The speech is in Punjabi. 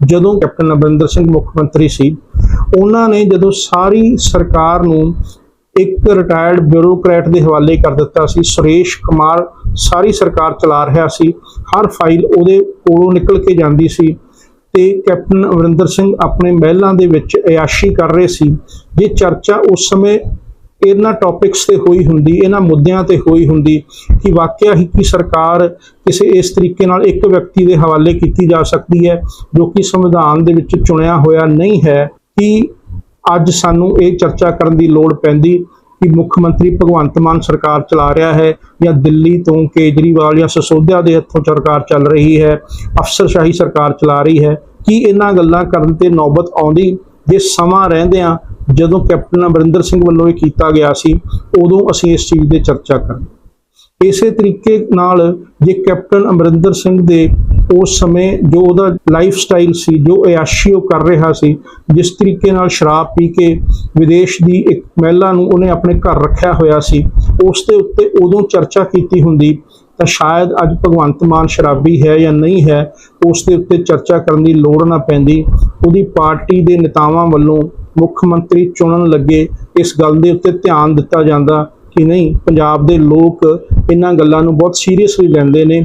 ਜਦੋਂ ਕੈਪਟਨ ਅਮਰਿੰਦਰ ਸਿੰਘ ਮੁੱਖ ਮੰਤਰੀ ਸੀ, ਉਹਨਾਂ ਨੇ ਜਦੋਂ ਸਾਰੀ ਸਰਕਾਰ ਨੂੰ ਇੱਕ ਰਿਟਾਇਰਡ ਬਿਊਰੋਕਰੈਟ ਦੇ ਹਵਾਲੇ ਕਰ ਦਿੱਤਾ ਸੀ, ਸੁਰੇਸ਼ ਕੁਮਾਰ ਸਾਰੀ ਸਰਕਾਰ ਚਲਾ ਰਿਹਾ ਸੀ, ਹਰ ਫਾਈਲ ਉਹਦੇ ਕੋਲੋਂ ਨਿਕਲ ਕੇ ਜਾਂਦੀ ਸੀ ਤੇ ਕੈਪਟਨ ਅਮਰਿੰਦਰ ਸਿੰਘ ਆਪਣੇ ਮਹਿਲਾਂ ਦੇ ਵਿੱਚ ਅਯਾਸ਼ੀ ਕਰ ਰਹੇ ਸੀ, ਜੇ ਚਰਚਾ ਉਸ ਸਮੇਂ ਇਹਨਾਂ ਟੌਪਿਕਸ ਤੇ ਹੋਈ ਹੁੰਦੀ, ਇਹਨਾਂ ਮੁੱਦਿਆਂ ਤੇ ਹੋਈ ਹੁੰਦੀ ਕਿ ਵਾਕਿਆ ਹੀ ਕੀ ਸਰਕਾਰ ਕਿਸੇ ਇਸ ਤਰੀਕੇ ਨਾਲ ਇੱਕ ਵਿਅਕਤੀ ਦੇ ਹਵਾਲੇ ਕੀਤੀ ਜਾ ਸਕਦੀ ਹੈ, ਜੋ ਕਿ ਸੰਵਿਧਾਨ ਦੇ ਵਿੱਚ ਚੁਣਿਆ ਹੋਇਆ ਨਹੀਂ ਹੈ ਕਿ ਅੱਜ ਸਾਨੂੰ ਇਹ ਚਰਚਾ ਕਰਨ ਦੀ ਲੋੜ ਪੈਂਦੀ ਕਿ ਮੁੱਖ ਮੰਤਰੀ ਭਗਵੰਤ ਮਾਨ ਸਰਕਾਰ ਚਲਾ ਰਿਹਾ ਹੈ ਜਾਂ ਦਿੱਲੀ ਤੋਂ ਕੇਜਰੀਵਾਲ ਜਾਂ ਸਸੋਧਿਆ ਦੇ ਹੱਥੋਂ ਸਰਕਾਰ ਚੱਲ ਰਹੀ ਹੈ, ਅਫਸਰਸ਼ਾਹੀ ਸਰਕਾਰ ਚਲਾ ਰਹੀ ਹੈ, ਕੀ ਇਹਨਾਂ ਗੱਲਾਂ ਕਰਨ ਤੇ ਨੌਬਤ ਆਉਂਦੀ? ਜੇ ਸਮਾਂ ਰਹਿੰਦਿਆਂ ਜਦੋਂ ਕੈਪਟਨ ਅਮਰਿੰਦਰ ਸਿੰਘ ਵੱਲੋਂ ਇਹ ਕੀਤਾ ਗਿਆ ਸੀ, ਉਦੋਂ ਅਸੀਂ ਇਸ ਚੀਜ਼ ਦੇ ਚਰਚਾ ਕਰਾਂਗੇ। ਇਸੇ ਤਰੀਕੇ ਨਾਲ ਜੇ ਕੈਪਟਨ ਅਮਰਿੰਦਰ ਸਿੰਘ ਦੇ ਉਸ ਸਮੇਂ ਜੋ ਉਹਦਾ ਲਾਈਫ ਸਟਾਈਲ ਸੀ, ਜੋ ਅਯਾਸ਼ੀ ਉਹ ਕਰ ਰਿਹਾ ਸੀ, ਜਿਸ ਤਰੀਕੇ ਨਾਲ ਸ਼ਰਾਬ ਪੀ ਕੇ ਵਿਦੇਸ਼ ਦੀ ਇੱਕ ਮਹਿਲਾ ਨੂੰ ਉਹਨੇ ਆਪਣੇ ਘਰ ਰੱਖਿਆ ਹੋਇਆ ਸੀ, ਉਸ ਦੇ ਉੱਤੇ ਉਦੋਂ ਚਰਚਾ ਕੀਤੀ ਹੁੰਦੀ ਤਾਂ ਸ਼ਾਇਦ ਅੱਜ ਭਗਵੰਤ ਮਾਨ ਸ਼ਰਾਬੀ ਹੈ ਜਾਂ ਨਹੀਂ ਹੈ, ਉਸ ਦੇ ਉੱਤੇ ਚਰਚਾ ਕਰਨ ਦੀ ਲੋੜ ਨਾ ਪੈਂਦੀ। ਉਹਦੀ ਪਾਰਟੀ ਦੇ ਨੇਤਾਵਾਂ ਵੱਲੋਂ ਮੁੱਖ ਮੰਤਰੀ ਚੁਣਨ ਲੱਗੇ ਇਸ ਗੱਲ ਦੇ ਉੱਤੇ ਧਿਆਨ ਦਿੱਤਾ ਜਾਂਦਾ ਕਿ ਨਹੀਂ, ਪੰਜਾਬ ਦੇ ਲੋਕ ਇਹਨਾਂ ਗੱਲਾਂ ਨੂੰ ਬਹੁਤ ਸੀਰੀਅਸਲੀ ਲੈਂਦੇ ਨੇ।